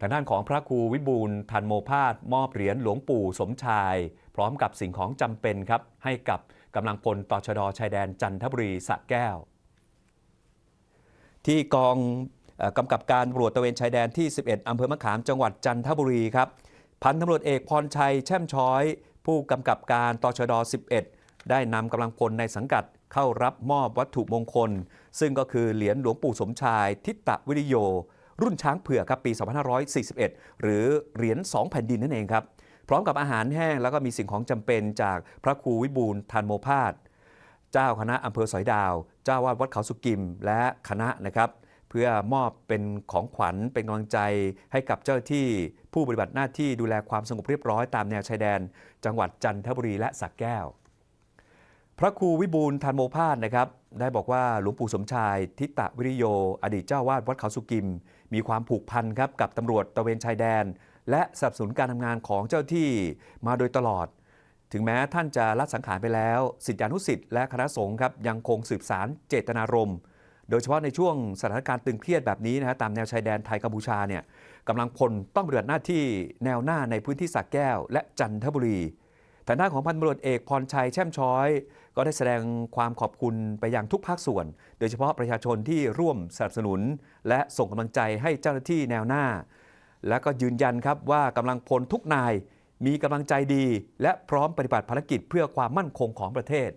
ทางด้านของพระครูวิบูลย์ทันโมพาสมอบเหรียญหลวงปู่สมชาย พร้อมกับสิ่งของจำเป็นครับ ให้กับกำลังพลต่อชดชายแดนจันทบุรีสะแก้ว ที่กองอ่อกำกับการตำรวจตะเวนชายแดนที่ 11 อำเภอมะขามจังหวัดจันทบุรีครับ พันตำรวจเอกพรชัยแช่มช้อย ผู้กำกับการตชด 11 ได้นำกำลังพลในสังกัดเข้ารับมอบวัตถุมงคล ซึ่งก็คือเหรียญหลวงปู่สมชายทิตตวิริโย รุ่นช้างเผือกครับปี 2541 หรือเหรียญ2แผ่นดินนั่นเองครับ พร้อมกับอาหารแห้งแล้วก็มีสิ่งของจำเป็นจากพระครูวิบูลทันโมพาสเจ้าคณะอำเภอสอยดาว เจ้าวาดวัดเขาสุกิมและคณะนะครับเพื่อมอบเป็นของขวัญเป็นกำลังใจให้กับเจ้าหน้าที่ผู้ปฏิบัติหน้าที่ดูแลความสงบเรียบร้อยตามแนวชายแดน จังหวัดจันทบุรีและสระแก้ว พระครูวิบูลย์ทันโมพาสนะครับ ได้บอกว่าหลวงปู่สมชาย ทิตตวิริโย อดีตเจ้าวาดวัดเขาสุกิม มีความผูกพันครับกับตำรวจตะเวนชายแดน และสนับสนุนการทำงานของเจ้าที่มาโดยตลอด ถึงแม้ท่านจะละสังขารไปแล้วสิทธิานุสิทธิ์และคณะสงฆ์ครับยังคงสืบสารเจตนารมณ์โดยเฉพาะในช่วงสถานการณ์ตึงเครียดแบบนี้นะฮะตามแนวชายแดนไทยกัมพูชาเนี่ยกำลังพลต้องปฏิบัติหน้าที่แนวหน้าในพื้นที่สักแก้ว และจันทบุรี แต่หน้านของพันตำรวจเอกพรชัยแช่มช้อย ก็ได้แสดงความขอบคุณไปยังทุกภาคส่วน โดยเฉพาะประชาชนที่ร่วมสนับสนุน และส่งกำลังใจให้เจ้าหน้าที่แนวหน้า และก็ยืนยันครับว่ากำลังพลทุกนายมีกำลังใจดี และพร้อมปฏิบัติภารกิจเพื่อความมั่นคงของประเทศ